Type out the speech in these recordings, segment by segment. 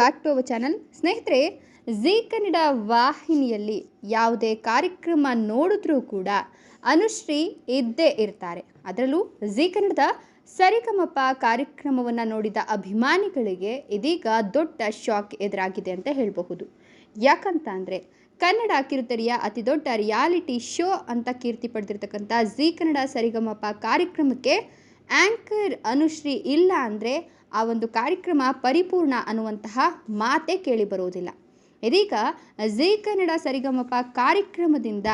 Back to our channel ಸ್ನೇಹಿತರೆ Zee Kannada ವಾಹಿನಿಯಲ್ಲಿ ಯಾವುದೇ ಕಾರ್ಯಕ್ರಮ ನೋಡಿದ್ರೂ ಕೂಡ ಅನುಶ್ರೀ ಇದ್ದೇ ಇರ್ತಾರೆ. ಅದರಲ್ಲೂ ಝೀ ಕನ್ನಡದ ಸರಿಗಮಪ ಕಾರ್ಯಕ್ರಮವನ್ನು ನೋಡಿದ ಅಭಿಮಾನಿಗಳಿಗೆ ಇದೀಗ ದೊಡ್ಡ ಶಾಕ್ ಎದುರಾಗಿದೆ ಅಂತ ಹೇಳಬಹುದು. ಯಾಕಂತ ಅಂದರೆ ಕನ್ನಡ ಕಿರುತೆರೆಯ ಅತಿ ದೊಡ್ಡ ರಿಯಾಲಿಟಿ ಶೋ ಅಂತ ಕೀರ್ತಿ ಪಡೆದಿರ್ತಕ್ಕಂಥ ಝೀ ಕನ್ನಡ ಸರಿಗಮಪ ಕಾರ್ಯಕ್ರಮಕ್ಕೆ ಆ್ಯಂಕರ್ ಅನುಶ್ರೀ ಇಲ್ಲ ಅಂದರೆ ಆ ಒಂದು ಕಾರ್ಯಕ್ರಮ ಪರಿಪೂರ್ಣ ಅನ್ನುವಂತಹ ಮಾತೇ ಕೇಳಿ ಬರುವುದಿಲ್ಲ. ಇದೀಗ ಝೀ ಕನ್ನಡ ಸರಿಗಮಪ ಕಾರ್ಯಕ್ರಮದಿಂದ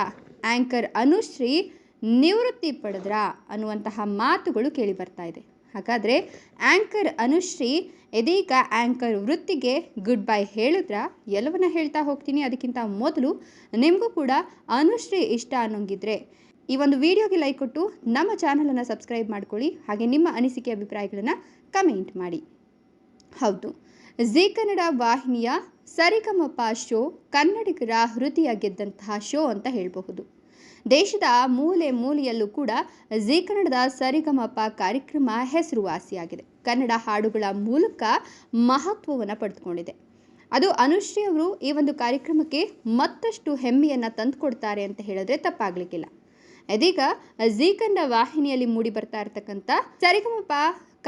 ಆ್ಯಂಕರ್ ಅನುಶ್ರೀ ನಿವೃತ್ತಿ ಪಡೆದ್ರ ಅನ್ನುವಂತಹ ಮಾತುಗಳು ಕೇಳಿ ಬರ್ತಾ ಇದೆ. ಹಾಗಾದರೆ ಆ್ಯಂಕರ್ ಅನುಶ್ರೀ ಇದೀಗ ಆ್ಯಂಕರ್ ವೃತ್ತಿಗೆ ಗುಡ್ ಬೈ ಹೇಳಿದ್ರ ಎಲ್ಲವನ್ನ ಹೇಳ್ತಾ ಹೋಗ್ತೀನಿ. ಅದಕ್ಕಿಂತ ಮೊದಲು ನಿಮಗೂ ಕೂಡ ಅನುಶ್ರೀ ಇಷ್ಟ ಅನ್ನೋಂಗಿದ್ರೆ ಈ ಒಂದು ವಿಡಿಯೋಗೆ ಲೈಕ್ ಕೊಟ್ಟು ನಮ್ಮ ಚಾನಲನ್ನು ಸಬ್ಸ್ಕ್ರೈಬ್ ಮಾಡ್ಕೊಳ್ಳಿ, ಹಾಗೆ ನಿಮ್ಮ ಅನಿಸಿಕೆ ಅಭಿಪ್ರಾಯಗಳನ್ನು ಕಮೆಂಟ್ ಮಾಡಿ. ಹೌದು. ಜಿ ಕನ್ನಡ ವಾಹಿನಿಯ ಸರಿಗಮಪ ಶೋ, ಕನ್ನಡಿಗರ ಹೃದಯ ಗೆದ್ದಂತಹ ಶೋ ಅಂತ ಹೇಳಬಹುದು. ದೇಶದ ಮೂಲೆ ಮೂಲೆಯಲ್ಲೂ ಕೂಡ ಜಿ ಕನ್ನಡದ ಸರಿಗಮಪ ಕಾರ್ಯಕ್ರಮ ಹೆಸರುವಾಸಿಯಾಗಿದೆ. ಕನ್ನಡ ಹಾಡುಗಳ ಮೂಲಕ ಮಹತ್ವವನ್ನು ಪಡೆದುಕೊಂಡಿದೆ. ಅದು ಅನುಶ್ರೀ ಅವರು ಈ ಒಂದು ಕಾರ್ಯಕ್ರಮಕ್ಕೆ ಮತ್ತಷ್ಟು ಹೆಮ್ಮೆಯನ್ನು ತಂದುಕೊಡ್ತಾರೆ ಅಂತ ಹೇಳಿದ್ರೆ ತಪ್ಪಾಗಲಿಕ್ಕಿಲ್ಲ. ಇದೀಗ ಜೀ ಕನ್ನಡ ವಾಹಿನಿಯಲ್ಲಿ ಮೂಡಿ ಬರ್ತಾ ಇರ್ತಕ್ಕಂಥ ಸರಿಗಮಪ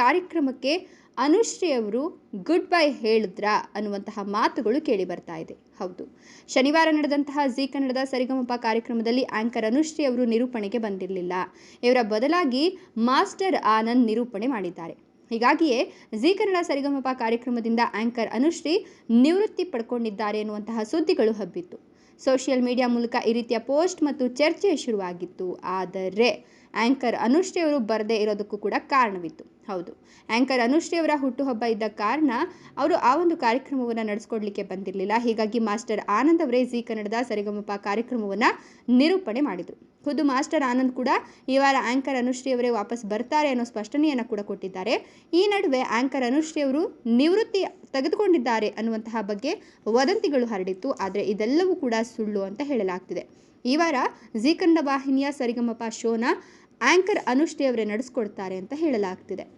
ಕಾರ್ಯಕ್ರಮಕ್ಕೆ ಅನುಶ್ರೀ ಅವರು ಗುಡ್ ಬೈ ಹೇಳಿದ್ರ ಅನ್ನುವಂತಹ ಮಾತುಗಳು ಕೇಳಿ ಬರ್ತಾ ಇದೆ. ಹೌದು, ಶನಿವಾರ ನಡೆದಂತಹ ಜಿ ಕನ್ನಡದ ಸರಿಗಮಪ ಕಾರ್ಯಕ್ರಮದಲ್ಲಿ ಆಂಕರ್ ಅನುಶ್ರೀ ಅವರು ನಿರೂಪಣೆಗೆ ಬಂದಿರಲಿಲ್ಲ. ಇವರ ಬದಲಾಗಿ ಮಾಸ್ಟರ್ ಆನಂದ್ ನಿರೂಪಣೆ ಮಾಡಿದ್ದಾರೆ. ಹೀಗಾಗಿಯೇ ಜಿ ಕನ್ನಡ ಸರಿಗಮಪ ಕಾರ್ಯಕ್ರಮದಿಂದ ಆಂಕರ್ ಅನುಶ್ರೀ ನಿವೃತ್ತಿ ಪಡ್ಕೊಂಡಿದ್ದಾರೆ ಎನ್ನುವಂತಹ ಸುದ್ದಿಗಳು ಹಬ್ಬಿತ್ತು. ಸೋಷಿಯಲ್ ಮೀಡಿಯಾ ಮೂಲಕ ಈ ರೀತಿಯ ಪೋಸ್ಟ್ ಮತ್ತು ಚರ್ಚೆ ಶುರುವಾಗಿತ್ತು. ಆದರೆ ಆ್ಯಂಕರ್ ಅನುಶ್ರೀ ಅವರು ಬರದೇ ಇರೋದಕ್ಕೂ ಕೂಡ ಕಾರಣವಿತ್ತು. ಹೌದು. ಆ್ಯಂಕರ್ ಅನುಶ್ರೀ ಅವರ ಹುಟ್ಟುಹಬ್ಬ ಇದ್ದ ಕಾರಣ ಅವರು ಆ ಒಂದು ಕಾರ್ಯಕ್ರಮವನ್ನು ನಡೆಸ್ಕೊಡ್ಲಿಕ್ಕೆ ಬಂದಿರಲಿಲ್ಲ. ಹೀಗಾಗಿ ಮಾಸ್ಟರ್ ಆನಂದ್ ಅವರೇ ಜಿ ಕನ್ನಡದ ಸರಿಗಮಪ ಕಾರ್ಯಕ್ರಮವನ್ನು ನಿರೂಪಣೆ ಮಾಡಿದರು. ಖುದ್ದು ಮಾಸ್ಟರ್ ಆನಂದ್ ಕೂಡ ಈ ವಾರ ಆ್ಯಂಕರ್ ಅನುಶ್ರೀ ಅವರೇ ವಾಪಸ್ ಬರ್ತಾರೆ ಅನ್ನೋ ಸ್ಪಷ್ಟನೆಯನ್ನು ಕೂಡ ಕೊಟ್ಟಿದ್ದಾರೆ. ಈ ನಡುವೆ ಆ್ಯಂಕರ್ ಅನುಶ್ರೀ ಅವರು ನಿವೃತ್ತಿ ತೆಗೆದುಕೊಂಡಿದ್ದಾರೆ ಅನ್ನುವಂತಹ ಬಗ್ಗೆ ವದಂತಿಗಳು ಹರಡಿತ್ತು. ಆದರೆ ಇದೆಲ್ಲವೂ ಕೂಡ ಸುಳ್ಳು ಅಂತ ಹೇಳಲಾಗ್ತಿದೆ. ಈ ವಾರ ಜಿ ಕನ್ನಡ ವಾಹಿನಿಯ ಸರಿಗಮಪ ಶೋನ ಆ್ಯಂಕರ್ ಅನುಶ್ರೀ ಅವರೇ ನಡೆಸ್ಕೊಡ್ತಾರೆ ಅಂತ ಹೇಳಲಾಗ್ತಿದೆ.